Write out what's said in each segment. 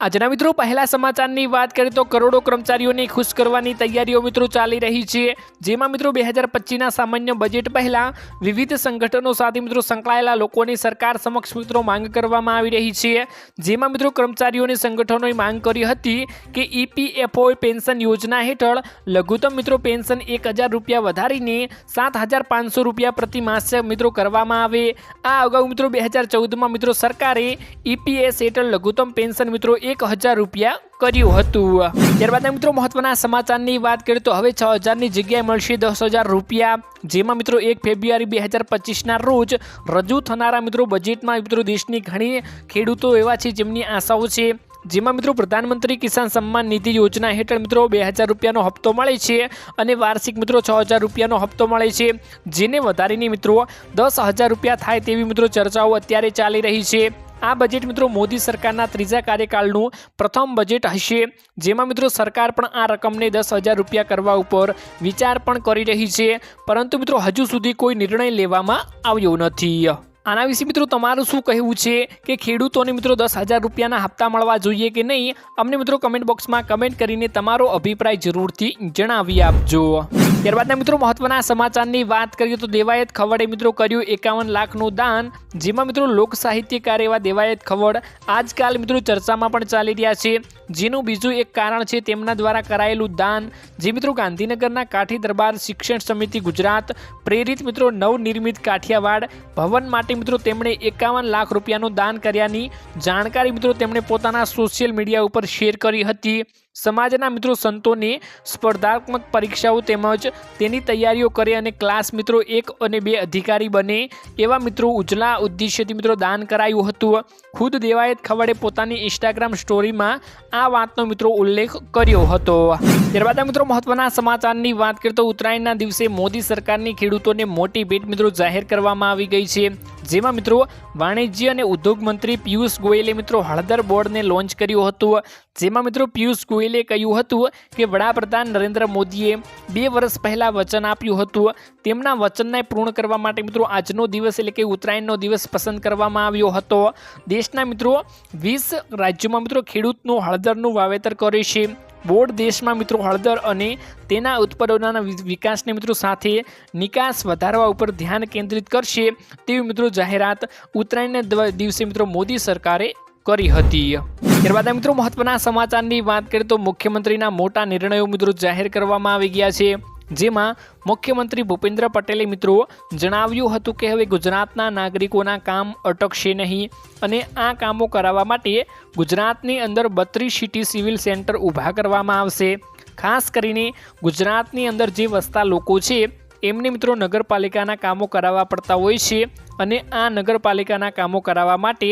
આજના મિત્રો, પહેલા સમાચારની વાત કરીએ તો કરોડો કર્મચારીઓને ખુશ કરવાની તૈયારીઓ મિત્રો ચાલી રહી છે. જેમાં મિત્રો, બે હજાર પચીસના સામાન્ય બજેટ પહેલા વિવિધ સંગઠનો સાથે મિત્રો સંકળાયેલા લોકોની સરકાર સમક્ષ મિત્રો માંગ કરવામાં આવી રહી છે. જેમાં મિત્રો કર્મચારીઓની સંગઠનોએ માંગ કરી હતી કે ઈપીએફઓ પેન્શન યોજના હેઠળ લઘુત્તમ મિત્રો પેન્શન એક હજાર રૂપિયા વધારીને સાત હજાર પાંચસો રૂપિયા પ્રતિ માસે મિત્રો કરવામાં આવે. આ અગાઉ મિત્રો, બે હજાર ચૌદમાં મિત્રો સરકારે ઈપીએસ હેઠળ લઘુત્તમ પેન્શન મિત્રો એક હજાર રૂપિયા કર્યું હતું. ત્યારબાદ મિત્રો મહત્વના સમાચારની વાત કરીએ તો હવે છ હજારની જગ્યાએ મળશે દસ હજાર રૂપિયા. જેમાં મિત્રો એક ફેબ્રુઆરી બે હજાર પચીસના રોજ રજૂ થનારા મિત્રો બજેટમાં મિત્રો દેશની ઘણી ખેડૂતો એવા છે જેમની આશાઓ છે. જેમાં મિત્રો પ્રધાનમંત્રી કિસાન સન્માન નિધિ યોજના હેઠળ મિત્રો બે હજાર રૂપિયાનો હપ્તો મળે છે અને વાર્ષિક મિત્રો છ હજાર રૂપિયાનો હપ્તો મળે છે. જેને વધારીને મિત્રો દસ હજાર રૂપિયા થાય તેવી મિત્રો ચર્ચાઓ અત્યારે ચાલી રહી છે. આ બજેટ મિત્રો મોદી સરકારના ત્રીજા કાર્યકાળનું પ્રથમ બજેટ હશે. જેમાં મિત્રો સરકાર પણ આ રકમને દસ હજાર રૂપિયા કરવા ઉપર વિચાર પણ કરી રહી છે. પરંતુ મિત્રો હજુ સુધી કોઈ નિર્ણય લેવામાં આવ્યો નથી. આના વિશે મિત્રો તમારું શું કહેવું છે કે ખેડૂતોને મિત્રો દસ હજાર રૂપિયાના હપ્તા મળવા જોઈએ કે નહીં? અમને મિત્રો કમેન્ટ બોક્સમાં કમેન્ટ કરીને તમારો અભિપ્રાય જરૂરથી જણાવી આપજો. ત્યારબાદના મિત્રો મહત્વના સમાચારની વાત કરીએ તો દેવાયત ખવડે મિત્રો કર્યું એકાવન લાખનું દાન, જેમાં મિત્રો લોક સાહિત્યકાર એવા દેવાયત ખવડ આજકાલ મિત્રો ચર્ચામાં પણ ચાલી રહ્યા છે. જેનું બીજું એક કારણ છે તેમના દ્વારા કરાયેલું દાન, જે મિત્રો ગાંધીનગરના કાઠી દરબાર શિક્ષણ સમિતિ ગુજરાત, પ્રેરિત મિત્રો નવનિર્મિત કાઠિયાવાડ ભવન માટે મિત્રો, તેમણે એકાવન લાખ રૂપિયાનું દાન કર્યાની જાણકારી મિત્રો તેમણે પોતાના સોશિયલ મીડિયા ઉપર શેર કરી હતી. સમાજના મિત્રો સંતોને સ્પર્ધાત્મક પરીક્ષાઓ તેમજ તેની તૈયારીઓ કરે અને ક્લાસ મિત્રો એક અને બે અધિકારી બને એવા મિત્રો ઉજલા ઉદ્દેશ્યથી મિત્રો દાન કરાયું હતું. ખુદ દેવાયત ખવડે પોતાની ઇન્સ્ટાગ્રામ સ્ટોરીમાં આ વાતનો મિત્રો ઉલ્લેખ કર્યો હતો. ત્યારબાદ મિત્રો મહત્વના સમાચારની વાત કરીએ તો ઉત્તરાયણના દિવસે મોદી સરકારની ખેડૂતોને મોટી ભેટ મિત્રો જાહેર કરવામાં આવી ગઈ છે. જેમાં મિત્રો વાણિજ્ય અને ઉદ્યોગ મંત્રી પિયુષ ગોયલે મિત્રો હળદર બોર્ડને લોન્ચ કર્યું હતું. જેમાં મિત્રો પિયુષ ગોયલે કહ્યું હતું કે વડાપ્રધાન નરેન્દ્ર મોદીએ બે વર્ષ પહેલાં વચન આપ્યું હતું. તેમના વચનને પૂર્ણ કરવા માટે મિત્રો આજનો દિવસ એટલે કે ઉત્તરાયણનો દિવસ પસંદ કરવામાં આવ્યો હતો. દેશના મિત્રો વીસ રાજ્યોમાં મિત્રો ખેડૂતનું હળદરનું વાવેતર કરે છે. બોર્ડ દેશમાં મિત્રો હળદર અને તેના ઉત્પાદનોના વિકાસને મિત્રો સાથે નિકાસ વધારવા ઉપર ધ્યાન કેન્દ્રિત કરશે તેવી મિત્રો જાહેરાત ઉત્તરાયણના દિવસે મિત્રો મોદી સરકારે કરી હતી. ત્યારબાદ મિત્રો મહત્વના સમાચારની વાત કરીએ તો મુખ્યમંત્રીના મોટા નિર્ણયો મિત્રો જાહેર કરવામાં આવી ગયા છે. જેમાં મુખ્યમંત્રી ભૂપેન્દ્ર પટેલે મિત્રો જણાવ્યું હતું કે હવે ગુજરાતના નાગરિકોના કામ અટકશે નહીં અને આ કામો કરાવવા માટે ગુજરાતની અંદર બત્રીસ સિટી સિવિલ સેન્ટર ઊભા કરવામાં આવશે. ખાસ કરીને ગુજરાતની અંદર જે વસતા લોકો છે, એમને મિત્રો નગરપાલિકાના કામો કરાવવા પડતા હોય છે અને આ નગરપાલિકાના કામો કરાવવા માટે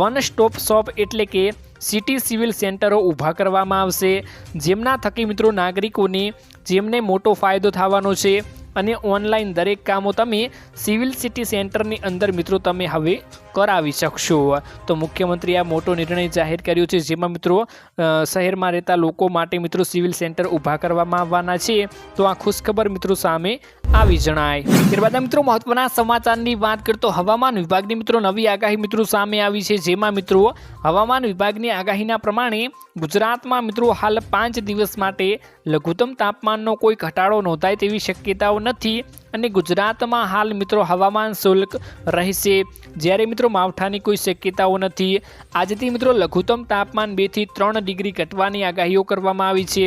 વન સ્ટોપ શોપ એટલે કે સિટી સિવિલ સેન્ટરો ઊભા કરવામાં આવશે. જેમના થકી મિત્રો નાગરિકોને જેમને મોટો ફાયદો થવાનો છે અને ઓનલાઈન દરેક કામો તમે સિવિલ સિટી સેન્ટરની અંદર મિત્રો તમે હવે કરાવી શકશો. તો મુખ્યમંત્રીએ આ મોટો નિર્ણય જાહેર કર્યો છે, જેમાં મિત્રો શહેરમાં રહેતા લોકો માટે મિત્રો સિવિલ સેન્ટર ઊભા કરવામાં આવવાના છે. તો આ ખુશખબર મિત્રો સામે આવી જણાય. ત્યારબાદ મિત્રો મહત્વના સમાચારની વાત કરતો હવામાન વિભાગની મિત્રો નવી આગાહી મિત્રો સામે આવી છે, જેમાં મિત્રો હવામાન વિભાગની આગાહીના પ્રમાણે ગુજરાતમાં મિત્રો હાલ પાંચ દિવસ માટે લઘુત્તમ તાપમાનનો કોઈ ઘટાડો નોંધાય તેવી શક્યતાઓ નથી અને ગુજરાતમાં હાલ મિત્રો હવામાન શુલ્ક રહેશે. જ્યારે મિત્રો માવઠાની કોઈ શક્યતાઓ નથી, આજથી મિત્રો લઘુત્તમ તાપમાન બેથી ત્રણ ડિગ્રી ઘટવાની આગાહીઓ કરવામાં આવી છે.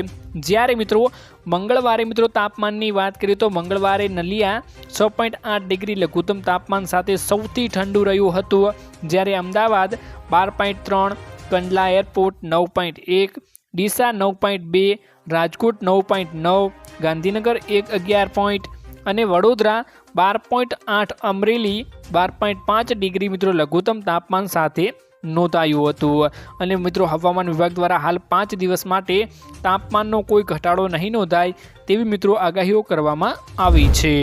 જ્યારે મિત્રો મંગળવારે મિત્રો તાપમાનની વાત કરીએ તો મંગળવારે નલિયા છ પોઈન્ટ આઠ ડિગ્રી લઘુત્તમ તાપમાન સાથે સૌથી ઠંડુ રહ્યું હતું. જ્યારે અમદાવાદ બાર પોઈન્ટ ત્રણ, કંડલા એરપોર્ટ નવ પોઈન્ટ એક ડીસા નવ પોઈન્ટ બે, રાજકોટ નવ પોઈન્ટ નવ, ગાંધીનગર એક અગિયાર પોઈન્ટ અને વડોદરા બાર પોઈન્ટ આઠ અમરેલી બાર પોઈન્ટ પાંચ ડિગ્રી મિત્રો લઘુત્તમ તાપમાન સાથે નોંધાયું હતું. અને મિત્રો હવામાન વિભાગ દ્વારા હાલ પાંચ દિવસ માટે તાપમાનનો કોઈ ઘટાડો નહીં નોંધાય તેવી મિત્રો આગાહીઓ કરવામાં આવી છે.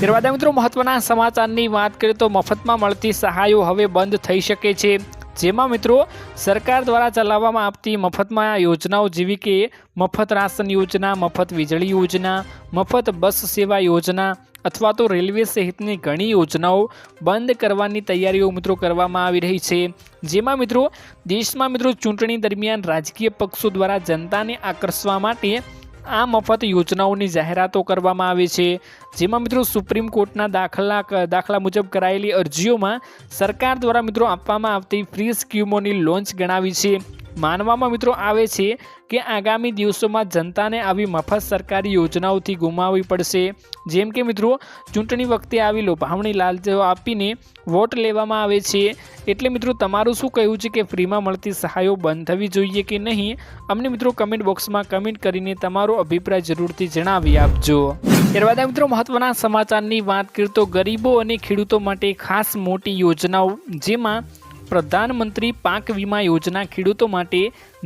ત્યારબાદ મિત્રો મહત્વના સમાચારની વાત કરીએ તો મફતમાં મળતી સહાયો હવે બંધ થઈ શકે છે. જેમાં મિત્રો સરકાર દ્વારા ચલાવવામાં આવતી મફતમાં યોજનાઓ જેવી કે મફત રાશન યોજના, મફત વીજળી યોજના, મફત બસ સેવા યોજના અથવા તો રેલવે સહિતની ઘણી યોજનાઓ બંધ કરવાની તૈયારીઓ મિત્રો કરવામાં આવી રહી છે. જેમાં મિત્રો દેશમાં મિત્રો ચૂંટણી દરમિયાન રાજકીય પક્ષો દ્વારા જનતાને આકર્ષવા માટે આ મફત યોજનાઓની જાહેરાતો કરવામાં આવે છે. જેમાં મિત્રો સુપ્રીમ કોર્ટના દાખલા દાખલા મુજબ કરાયેલી અરજીઓમાં સરકાર દ્વારા મિત્રો આપવામાં આવતી ફ્રી સ્કીમોની લોન્ચ ગણાવી છે. માનવામાં મિત્રો આવે છે કે આગામી દિવસોમાં જનતાને આવી મફત સરકારી યોજનાઓથી ગુમાવવી પડશે. જેમ કે મિત્રો, ચૂંટણી વખતે આવી લોભાવણી લાલચો આપીને વોટ લેવામાં આવે છે. એટલે મિત્રો, તમારું શું કહેવું છે કે ફ્રીમાં મળતી સહાયો બંધ થવી જોઈએ કે નહીં? અમને મિત્રો કમેન્ટ બોક્સમાં કમેન્ટ કરીને તમારો અભિપ્રાય જરૂરથી જણાવી આપજો. ત્યારબાદ મિત્રો મહત્વના સમાચારની વાત કરીએ તો ગરીબો અને ખેડૂતો માટે ખાસ મોટી યોજનાઓ, જેમાં પ્રધાનમંત્રી પાક વીમા યોજના ખેડૂતો માટે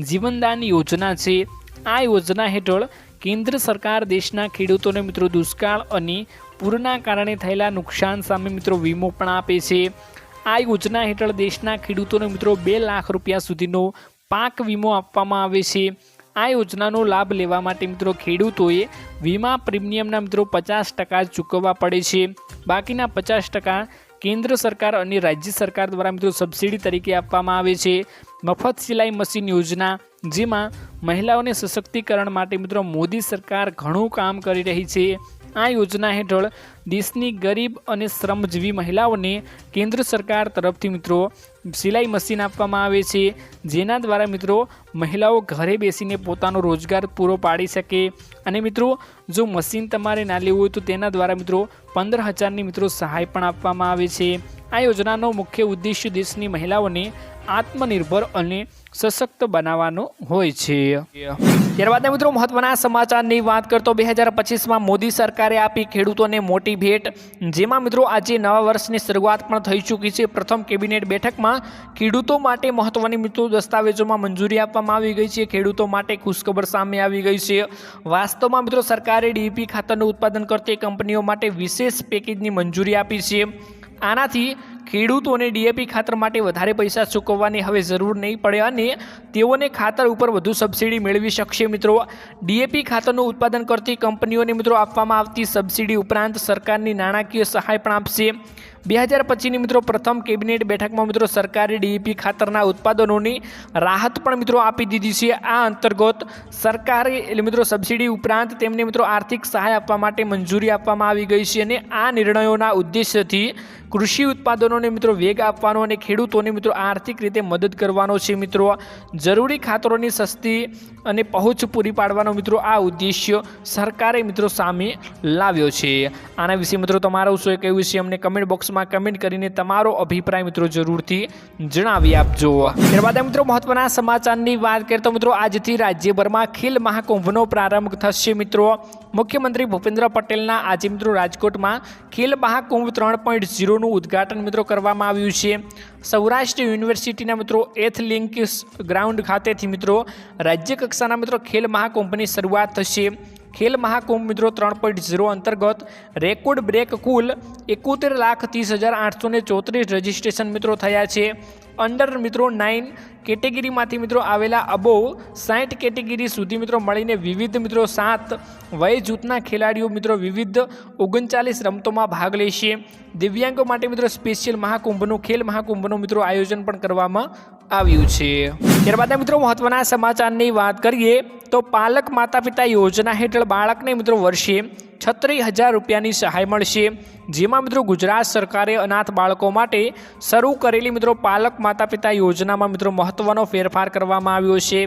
જીવનદાન યોજના છે. આ યોજના હેઠળ કેન્દ્ર સરકાર દેશના ખેડૂતોને મિત્રો દુષ્કાળ અને પૂરના કારણે થયેલા નુકસાન સામે મિત્રો વીમો પણ આપે છે. આ યોજના હેઠળ દેશના ખેડૂતોને મિત્રો બે લાખ રૂપિયા સુધીનો પાક વીમો આપવામાં આવે છે. આ યોજનાનો લાભ લેવા માટે મિત્રો ખેડૂતોએ વીમા પ્રીમિયમના મિત્રો પચાસ ટકા ચૂકવવા પડે છે. બાકીના પચાસ ટકા કેન્દ્ર સરકાર અને રાજ્ય સરકાર દ્વારા મિત્રો સબસિડી તરીકે આપવામાં આવે છે. મફત સિલાઈ મશીન યોજના, જેમાં મહિલાઓને સશક્તિકરણ માટે મિત્રો મોદી સરકાર ઘણું કામ કરી રહી છે. આ યોજના હેઠળ દેશની ગરીબ અને શ્રમજીવી મહિલાઓને કેન્દ્ર સરકાર તરફથી મિત્રો સિલાઈ મશીન આપવામાં આવે છે, જેના દ્વારા મિત્રો મહિલાઓ ઘરે બેસીને પોતાનો રોજગાર પૂરો પાડી શકે. અને મિત્રો, જો મશીન તમારે ના લેવું હોય તો તેના દ્વારા મિત્રો પંદર હજારની મિત્રો સહાય પણ આપવામાં આવે છે. આ યોજનાનો મુખ્ય ઉદ્દેશ્ય દેશની મહિલાઓને આત્મનિર્ભર અને સશક્ત બનાવવાનો હોય છે. ત્યારબાદ મિત્રો મહત્વના સમાચારની વાત કરતો બે હજાર પચીસમાં મોદી સરકારે આપી ખેડૂતોને મોટી ભેટ, જેમાં મિત્રો આજે નવા વર્ષની શરૂઆત પણ થઈ ચૂકી છે. પ્રથમ કેબિનેટ બેઠકમાં ખેડૂતો માટે મહત્વની મિત્રો દસ્તાવેજોમાં મંજૂરી આપવામાં આવી ગઈ છે. ખેડૂતો માટે ખુશખબર સામે આવી ગઈ છે. વાસ્તવમાં મિત્રો સરકારે ડીપી ખાતરનું ઉત્પાદન કરતી કંપનીઓ માટે વિશેષ પેકેજની મંજૂરી આપી છે. આનાથી ખેડૂતોને ડીએપી ખાતર માટે વધારે પૈસા ચૂકવવાની હવે જરૂર નહીં પડે અને તેઓને ખાતર ઉપર વધુ સબસિડી મેળવી શકશે. મિત્રો, ડીએપી ખાતરનું ઉત્પાદન કરતી કંપનીઓને મિત્રો આપવામાં આવતી સબસિડી ઉપરાંત સરકારની નાણાકીય સહાય પણ આપશે. બે હજાર પચીસની મિત્રો પ્રથમ કેબિનેટ બેઠકમાં મિત્રો સરકારે ડીઈપી ખાતરના ઉત્પાદનોની રાહત પણ મિત્રો આપી દીધી છે. આ અંતર્ગત સરકારે એટલે મિત્રો સબસિડી ઉપરાંત તેમને મિત્રો આર્થિક સહાય આપવા માટે મંજૂરી આપવામાં આવી ગઈ છે અને આ નિર્ણયોના ઉદ્દેશ્યથી કૃષિ ઉત્પાદનોને મિત્રો વેગ આપવાનો અને ખેડૂતોને મિત્રો આર્થિક રીતે મદદ કરવાનો છે મિત્રો. જરૂરી ખાતરોની સસ્તી અને પહોંચ પૂરી પાડવાનો મિત્રો આ ઉદ્દેશ્ય સરકારે મિત્રો સામે લાવ્યો છે. આના વિશે મિત્રો તમારું શું કહેવું છે? અમને કમેન્ટ બોક્સમાં કમેન્ટ કરીને તમારો અભિપ્રાય મિત્રો જરૂરથી જણાવી આપજો. ત્યારબાદ મિત્રો મહત્વના સમાચારની વાત કરીએ તો મિત્રો આજથી રાજ્યભરમાં ખેલ મહાકુંભનો પ્રારંભ થશે મિત્રો. મુખ્યમંત્રી ભૂપેન્દ્ર પટેલના આજે મિત્રો રાજકોટમાં ખેલ મહાકુંભ ત્રણ પોઈન્ટ ઝીરોનું ઉદ્ઘાટન મિત્રો કરવામાં આવ્યું છે. સૌરાષ્ટ્ર યુનિવર્સિટીના મિત્રો એથલિંક ગ્રાઉન્ડ ખાતેથી મિત્રો રાજ્ય કક્ષાના મિત્રો ખેલ મહાકુંભની શરૂઆત થશે. ખેલ મહાકુંભ મિત્રો ત્રણ પોઈન્ટ ઝીરો અંતર્ગત રેકોર્ડ બ્રેક કુલ એકોતેર લાખ ત્રીસ હજાર આઠસો ને ચોત્રીસ રજિસ્ટ્રેશન મિત્રો થયા છે. અંડર મિત્રો નાઇન કેટેગરીમાંથી મિત્રો આવેલા અબોવ સાઠ કેટેગરી સુધી મિત્રો મળીને વિવિધ મિત્રો સાત વય જૂથના ખેલાડીઓ મિત્રો વિવિધ ઓગણચાલીસ રમતોમાં ભાગ લેશે. દિવ્યાંગો માટે મિત્રો સ્પેશિયલ મહાકુંભનું, ખેલ મહાકુંભનું મિત્રો આયોજન પણ કરવામાં આવ્યું છે. ત્યારબાદ મિત્રો મહત્વના સમાચારની વાત કરીએ, તો પાલક માતા પિતા યોજના હેઠળ બાળકને મિત્રો વર્ષે છત્રીસ હજાર રૂપિયાની સહાય મળશે. જેમાં મિત્રો ગુજરાત સરકારે અનાથ બાળકો માટે શરૂ કરેલી મિત્રો પાલક માતા પિતા યોજનામાં મિત્રો મહત્ત્વનો ફેરફાર કરવામાં આવ્યો છે.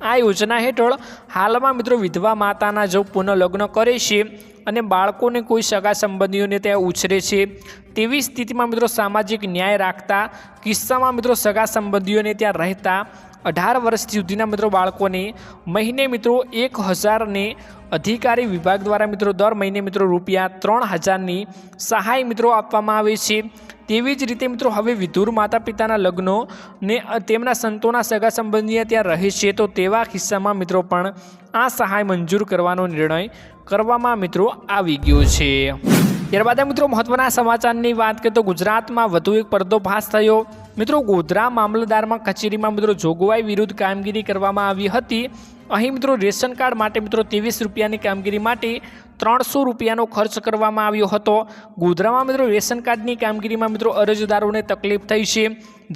આ યોજના હેઠળ હાલમાં મિત્રો વિધવા માતાના જો પુનઃલગ્ન કરે છે અને બાળકોને કોઈ સગા સંબંધીઓને ત્યાં ઉછરે છે, તેવી સ્થિતિમાં મિત્રો સામાજિક ન્યાય રાખતા કિસ્સામાં મિત્રો સગા સંબંધીઓને ત્યાં રહેતા અઢાર વર્ષ સુધીના મિત્રો બાળકોને મહિને મિત્રો એક હજારને અધિકારી વિભાગ દ્વારા મિત્રો દર મહિને મિત્રો રૂપિયા ત્રણ હજારની સહાય મિત્રો આપવામાં આવે છે. તેવી જ રીતે મિત્રો હવે વિધુર માતા પિતાના લગ્નો ને તેમના સંતોના સગા સંબંધીએ ત્યાં રહે છે, તો તેવા કિસ્સામાં મિત્રો પણ આ સહાય મંજૂર કરવાનો નિર્ણય કરવામાં મિત્રો આવી ગયો છે. ત્યારબાદ મિત્રો મહત્વના સમાચારની વાત કરીએ તો ગુજરાતમાં વધુ એક પર્દોફાશ થયો. મિત્રો ગોધરા મામલતદારમાં કચેરીમાં મિત્રો જોગવાઈ વિરુદ્ધ કામગીરી કરવામાં આવી હતી. અહીં મિત્રો રેશન કાર્ડ માટે મિત્રો ત્રેવીસ રૂપિયાની કામગીરી માટે ત્રણસો રૂપિયાનો ખર્ચ કરવામાં આવ્યો હતો. ગોધરામાં મિત્રો રેશન કાર્ડની કામગીરીમાં મિત્રો અરજદારોને તકલીફ થઈ છે.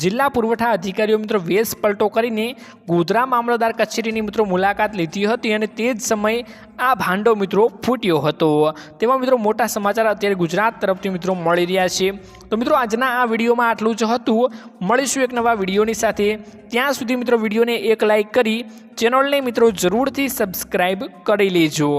જિલ્લા પુરવઠા અધિકારીઓ મિત્રો વેશ પલટો કરીને ગોધરા મામલતદાર કચેરીની મિત્રો મુલાકાત લીધી હતી અને તે જ સમયે આ ભાંડો મિત્રો ફૂટ્યો હતો. તેમાં મિત્રો મોટા સમાચાર અત્યારે ગુજરાત તરફથી મિત્રો મળી રહ્યા છે. તો મિત્રો આજના આ વિડીયોમાં આટલું જ હતું. મળીશું એક નવા વિડીયોની સાથે. ત્યાં સુધી મિત્રો વિડીયોને એક લાઇક કરી ચેનલને મિત્રો જરૂરથી સબસ્ક્રાઈબ કરી લેજો.